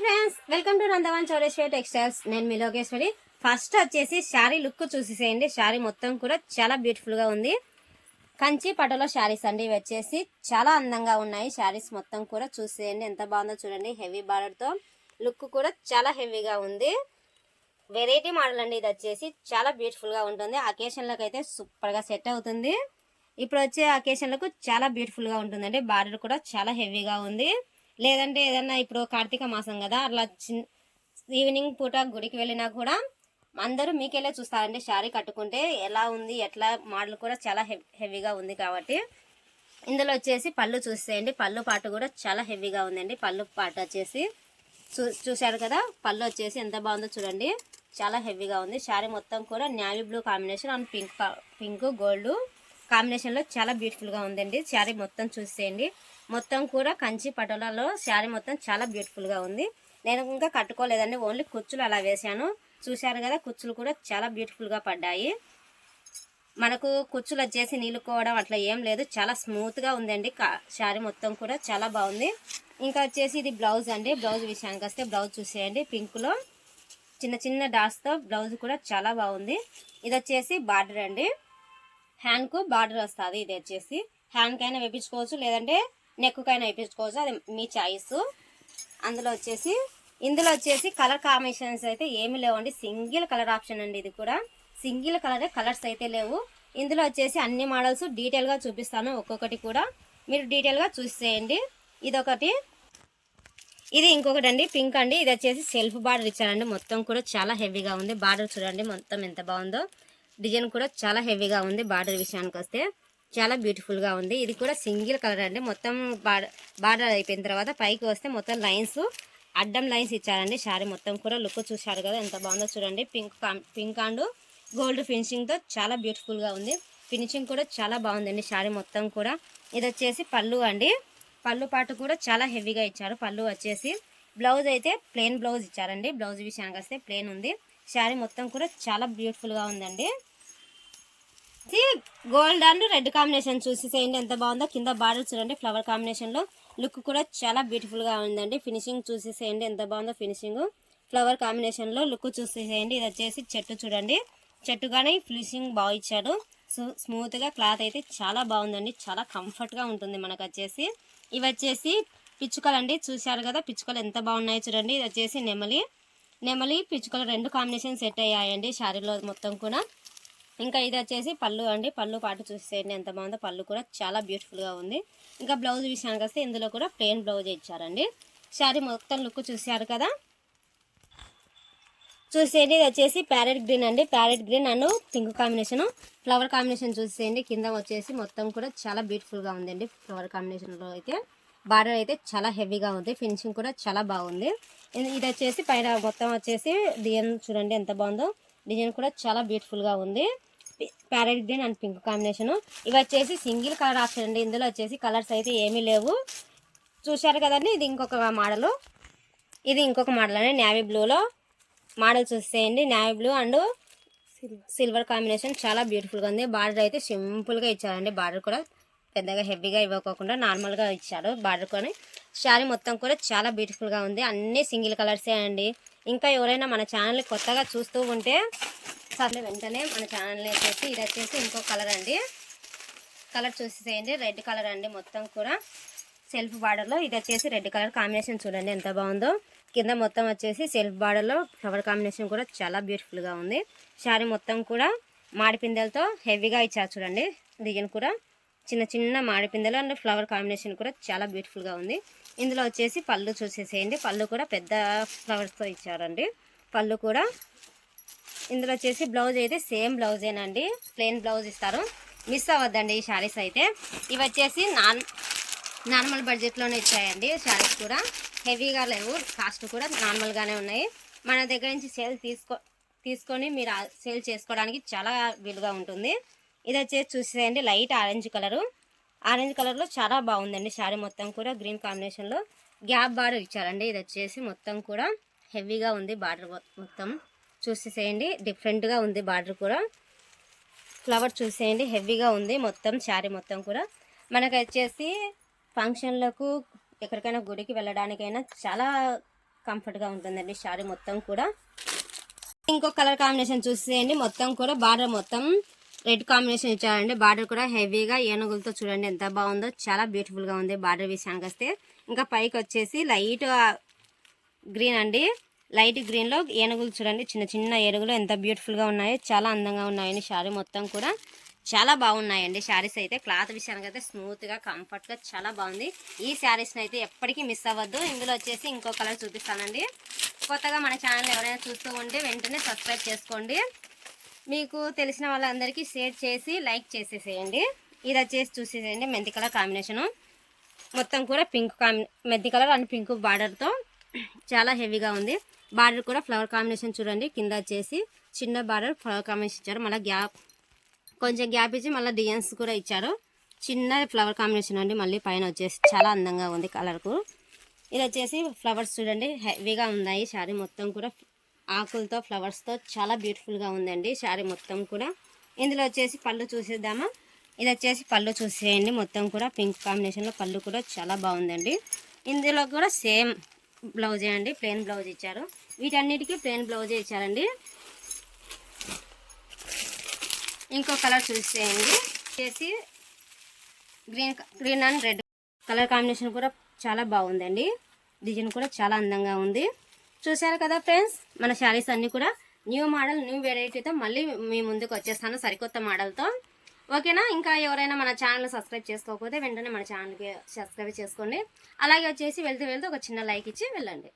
Friends welcome to Nandavan Chowreshwari textiles నేను మీ Lokeshwari. First వచ్చేసి శారీ లుక్ చూసేసేయండి. శారీ మొత్తం కూడా చాలా బ్యూటిఫుల్గా ఉంది. కంచి పటోలో శారీస్ అండి. ఇవి వచ్చేసి చాలా అందంగా ఉన్నాయి. శారీస్ మొత్తం కూడా చూసేయండి. ఎంత బాగుందో చూడండి. హెవీ బార్డర్తో లుక్ కూడా చాలా హెవీగా ఉంది. వెరైటీ మోడల్ అండి. ఇది వచ్చేసి చాలా బ్యూటిఫుల్గా ఉంటుంది. అకేషన్లకు అయితే సూపర్గా సెట్ అవుతుంది. ఇప్పుడు వచ్చే అకేషన్లకు చాలా బ్యూటిఫుల్గా ఉంటుందండి. బార్డర్ కూడా చాలా హెవీగా ఉంది. లేదంటే ఏదన్నా ఇప్పుడు కార్తీక మాసం కదా అట్లా చిన్ ఈవినింగ్ పూట గుడికి వెళ్ళినా కూడా అందరూ మీకెళ్ళే చూస్తారండి శారీ కట్టుకుంటే ఎలా ఉంది ఎట్లా మోడల్ కూడా చాలా హెవీగా ఉంది కాబట్టి ఇందులో వచ్చేసి పళ్ళు చూసేయండి. పళ్ళు పాట కూడా చాలా హెవీగా ఉందండి. పళ్ళు పాట వచ్చేసి చూ చూశారు కదా పళ్ళు వచ్చేసి ఎంత బాగుందో చూడండి. చాలా హెవీగా ఉంది. శారీ మొత్తం కూడా navy blue combination and pink pink gold. కాంబినేషన్లో చాలా బ్యూటిఫుల్గా ఉందండి. శారీ మొత్తం చూసేయండి. మొత్తం కూడా కంచి పటోలాలో శారీ మొత్తం చాలా బ్యూటిఫుల్గా ఉంది. నేను ఇంకా కట్టుకోలేదండి. ఓన్లీ కుచ్చులు అలా వేశాను. చూశారు కదా కుచ్చులు కూడా చాలా బ్యూటిఫుల్గా పడ్డాయి. మనకు కుచ్చులు వచ్చేసి నీళ్ళుకోవడం అట్లా ఏం లేదు. చాలా స్మూత్గా ఉందండి. కా- శారీ మొత్తం కూడా చాలా బాగుంది. ఇంకా వచ్చేసి ఇది బ్లౌజ్ అండి. బ్లౌజ్ విషయానికి వస్తే బ్లౌజ్ చూసేయండి. పింక్లో చిన్న చిన్న డాట్స్తో బ్లౌజ్ కూడా చాలా బాగుంది. ఇది వచ్చేసి బార్డర్ అండి. హ్యాండ్కు బార్డర్ వస్తుంది ఇది వచ్చేసి. హ్యాండ్కైనా వేపించుకోవచ్చు లేదంటే నెక్కకైనా వేయించుకోవచ్చు అది మీ చాయిస్ అందులో వచ్చేసి ఇందులో వచ్చేసి కలర్ కాంబినేషన్స్ అయితే ఏమి లేవండి. సింగిల్ కలర్ ఆప్షన్ అండి ఇది కూడా. సింగిల్ కలర్ కలర్స్ అయితే లేవు. ఇందులో వచ్చేసి అన్ని మోడల్స్ డీటెయిల్గా చూపిస్తాను ఒక్కొక్కటి కూడా. మీరు డీటెయిల్గా చూసేయండి ఇదొకటి. ఇది ఇంకొకటి అండి పింక్ అండి. ఇది వచ్చేసి సెల్ఫ్ బార్డర్ ఇచ్చారండి. మొత్తం కూడా చాలా హెవీగా ఉంది. బార్డర్ చూడండి మొత్తం ఎంత బాగుందో. డిజైన్ కూడా చాలా హెవీగా ఉంది బార్డర్ విషయానికి వస్తే. చాలా బ్యూటిఫుల్గా ఉంది. ఇది కూడా సింగిల్ కలర్ అండి. మొత్తం బార్డర్ అయిపోయిన తర్వాత పైకి వస్తే మొత్తం లైన్స్ అడ్డం లైన్స్ ఇచ్చారండి. శారీ మొత్తం కూడా లుక్ చూశారు కదా ఎంత బాగుందో చూడండి. పింక్ పింక్ అండ్ గోల్డ్ ఫినిషింగ్తో చాలా బ్యూటిఫుల్గా ఉంది. ఫినిషింగ్ కూడా చాలా బాగుందండి శారీ మొత్తం కూడా. ఇది వచ్చేసి పళ్ళు అండి. పళ్ళు పాటు కూడా చాలా హెవీగా ఇచ్చారు. పళ్ళు వచ్చేసి బ్లౌజ్ అయితే ప్లెయిన్ బ్లౌజ్ ఇచ్చారండి. బ్లౌజ్ విషయానికి వస్తే ప్లెయిన్ ఉంది. శారీ మొత్తం కూడా చాలా బ్యూటిఫుల్గా ఉందండి. గోల్డ్ అండ్ రెడ్ కాంబినేషన్ చూసేసేయండి ఎంత బాగుందో కింద బార్డర్ చూడండి. ఫ్లవర్ కాంబినేషన్లో లుక్ కూడా చాలా బ్యూటిఫుల్గా ఉందండి. ఫినిషింగ్ చూసేసేయండి ఎంత బాగుందో ఫినిషింగ్. ఫ్లవర్ కాంబినేషన్లో లుక్ చూసేసేయండి ఇది వచ్చేసి చెట్టు చూడండి. చెట్టు కానీ ఫినిషింగ్ బాగా ఇచ్చాడు. స్మూత్గా క్లాత్ అయితే చాలా బాగుందండి. చాలా కంఫర్ట్గా ఉంటుంది మనకు వచ్చేసి. ఇవి వచ్చేసి పిచ్చుకలు అండి. చూశారు కదా పిచ్చుకలు ఎంత బాగున్నాయో చూడండి. ఇది వచ్చేసి నెమలి. నెమలి పిచ్చుకలు రెండు కాంబినేషన్ సెట్ అయ్యాయండి. శారీలో మొత్తం కూడా. ఇంకా ఇది వచ్చేసి పళ్ళు అండి. పళ్ళు పాటు చూసేయండి. ఎంత బాగుందో పళ్ళు కూడా చాలా బ్యూటిఫుల్గా ఉంది. ఇంకా బ్లౌజ్ విషయానికి వస్తే ఇందులో కూడా ప్లెయిన్ బ్లౌజ్ ఇచ్చారండి. శారీ మొత్తం లుక్ చూశారు కదా? చూసేయండి. ఇది వచ్చేసి ప్యారెట్ గ్రీన్ అండి. Parrot green and pink combination flower combination చూసేయండి. కింద వచ్చేసి మొత్తం కూడా చాలా బ్యూటిఫుల్గా ఉందండి. ఫ్లవర్ కాంబినేషన్లో అయితే బార్డర్ అయితే చాలా హెవీగా ఉంది. ఫినిషింగ్ కూడా చాలా బాగుంది. ఇది ఇది వచ్చేసి పైన మొత్తం వచ్చేసి డిజైన్ చూడండి ఎంత బాగుందో. డిజైన్ కూడా చాలా బ్యూటిఫుల్గా ఉంది. Parrot green and pink combination. ఇవి వచ్చేసి సింగిల్ కలర్ ఆప్షన్ అండి. ఇందులో వచ్చేసి కలర్స్ అయితే ఏమీ లేవు. చూశారు కదండి ఇది ఇంకొక మోడల్. ఇది ఇంకొక మోడల్ అండి నేవీ బ్లూలో మోడల్ చూసేయండి navy blue and silver combination. చాలా బ్యూటిఫుల్గా ఉంది. బార్డర్ అయితే సింపుల్గా ఇచ్చారండి. బార్డర్ కూడా పెద్దగా హెవీగా ఇవ్వకోకుండా నార్మల్గా ఇచ్చారు బార్డర్ కొని. శారీ మొత్తం కూడా చాలా బ్యూటిఫుల్గా ఉంది. అన్నీ సింగిల్ కలర్సే అండి. ఇంకా ఎవరైనా మన ఛానల్ కొత్తగా చూస్తూ ఉంటే సర్లే వెంటనే మన ఛానల్ని వచ్చేసి ఇది వచ్చేసి ఇంకో కలర్ అండి. కలర్ చూసేసేయండి. రెడ్ కలర్ అండి మొత్తం కూడా. సెల్ఫ్ బార్డర్లో ఇది వచ్చేసి రెడ్ కలర్ కాంబినేషన్ చూడండి ఎంత బాగుందో. కింద మొత్తం వచ్చేసి సెల్ఫ్ బార్డర్లో ఫ్లవర్ కాంబినేషన్ కూడా చాలా బ్యూటిఫుల్గా ఉంది. శారీ మొత్తం కూడా మాడిపిందెలతో హెవీగా ఇచ్చారు చూడండి. డిజైన్ కూడా చిన్న చిన్న మాడిపిందెలు అండ్ ఫ్లవర్ కాంబినేషన్ కూడా చాలా బ్యూటిఫుల్గా ఉంది. ఇందులో వచ్చేసి పళ్ళు చూసేసేయండి. పళ్ళు కూడా పెద్ద ఫ్లవర్స్తో ఇచ్చారండి. పళ్ళు కూడా ఇందులో వచ్చేసి బ్లౌజ్ అయితే సేమ్ బ్లౌజేనండి. ప్లెయిన్ బ్లౌజ్ ఇస్తారు. మిస్ అవ్వద్దండి ఈ శారీస్ అయితే. ఇవి వచ్చేసి నాన్ నార్మల్ బడ్జెట్లోనే ఇచ్చాయండి శారీస్ కూడా. హెవీగా లేవు. కాస్ట్ కూడా నార్మల్గానే ఉన్నాయి. మన దగ్గర నుంచి సేల్ తీసుకో తీసుకొని మీరు సేల్ చేసుకోవడానికి చాలా వీలుగా ఉంటుంది. ఇది వచ్చేసి చూసేయండి లైట్ ఆరెంజ్ కలరు. ఆరెంజ్ కలర్లో చాలా బాగుందండి శారీ మొత్తం కూడా. గ్రీన్ కాంబినేషన్లో గ్యాప్ బార్డర్ ఇచ్చారండి. ఇది వచ్చేసి మొత్తం కూడా హెవీగా ఉంది బార్డర్ మొత్తం. చూసేసేయండి. డిఫరెంట్గా ఉంది బార్డర్ కూడా. ఫ్లవర్ చూసేయండి. హెవీగా ఉంది మొత్తం శారీ మొత్తం కూడా. మనకు వచ్చేసి ఫంక్షన్లకు ఎక్కడికైనా గుడికి వెళ్ళడానికైనా చాలా కంఫర్ట్గా ఉంటుందండి శారీ మొత్తం కూడా. ఇంకో కలర్ కాంబినేషన్ చూసేయండి. మొత్తం కూడా బార్డర్ మొత్తం రెడ్ కాంబినేషన్ ఇచ్చారండి. బార్డర్ కూడా హెవీగా ఏనుగులతో చూడండి ఎంత బాగుందో. చాలా బ్యూటిఫుల్గా ఉంది బార్డర్ విషయానికి వస్తే ఇంకా పైకి వచ్చేసి లైట్ గ్రీన్ అండి. లైట్ గ్రీన్లో ఏనుగులు చూడండి. చిన్న చిన్న ఏనుగులు ఎంత బ్యూటిఫుల్గా ఉన్నాయో చాలా అందంగా ఉన్నాయండి. శారీ మొత్తం కూడా చాలా బాగున్నాయండి. శారీస్ అయితే క్లాత్ విషయానికి అయితే స్మూత్గా కంఫర్ట్గా చాలా బాగుంది. ఈ శారీస్ని అయితే ఎప్పటికీ మిస్ అవ్వద్దు. ఇందులో వచ్చేసి ఇంకో కలర్ చూపిస్తానండి. కొత్తగా మన ఛానల్ ఎవరైనా చూస్తూ ఉంటే వెంటనే సబ్స్క్రైబ్ చేసుకోండి. మీకు తెలిసిన వాళ్ళందరికీ షేర్ చేసి లైక్ చేసేసేయండి. ఇది వచ్చేసి చూసేసేయండి మెంతి కలర్ కాంబినేషను మొత్తం కూడా పింక్ కాంబి మెంతి కలర్ అండ్ పింక్ బార్డర్తో చాలా హెవీగా ఉంది. బార్డర్ కూడా ఫ్లవర్ కాంబినేషన్ చూడండి. కింద వచ్చేసి చిన్న బార్డర్ ఫ్లవర్ కాంబినేషన్ ఇచ్చారు. మళ్ళీ గ్యాప్ కొంచెం గ్యాప్ ఇచ్చి మళ్ళీ డిజైన్స్ కూడా ఇచ్చారు. చిన్న ఫ్లవర్ కాంబినేషన్ అండి. మళ్ళీ పైన వచ్చేసి చాలా అందంగా ఉంది కలర్కు ఇది వచ్చేసి ఫ్లవర్స్ చూడండి. హెవీగా ఉన్నాయి. శారీ మొత్తం కూడా ఆకులతో ఫ్లవర్స్తో చాలా బ్యూటిఫుల్గా ఉందండి. శారీ మొత్తం కూడా. ఇందులో వచ్చేసి పళ్ళు చూసేద్దామా? ఇది వచ్చేసి పళ్ళు చూసేయండి. మొత్తం కూడా పింక్ కాంబినేషన్లో పళ్ళు కూడా చాలా బాగుందండి. ఇందులో కూడా సేమ్ బ్లౌజే అండి. ప్లెయిన్ బ్లౌజ్ ఇచ్చారు. వీటన్నిటికీ ప్లెయిన్ బ్లౌజే ఇచ్చారండి. ఇంకో కలర్ చూస్ చేయండి వచ్చేసి green green and red colour combination కూడా చాలా బాగుందండి. డిజైన్ కూడా చాలా అందంగా ఉంది. చూశారు కదా ఫ్రెండ్స్ మన శారీస్ అన్నీ కూడా న్యూ మోడల్ న్యూ వెరైటీతో మళ్ళీ మీ ముందుకు వచ్చేస్తాను సరికొత్త మోడల్తో ఓకేనా? ఇంకా ఎవరైనా మన ఛానల్ సబ్స్క్రైబ్ చేసుకోకపోతే వెంటనే మన ఛానల్కి సబ్స్క్రైబ్ చేసుకోండి. అలాగే వచ్చేసి వెళ్తూ వెళ్తూ ఒక చిన్న లైక్ ఇచ్చి వెళ్ళండి.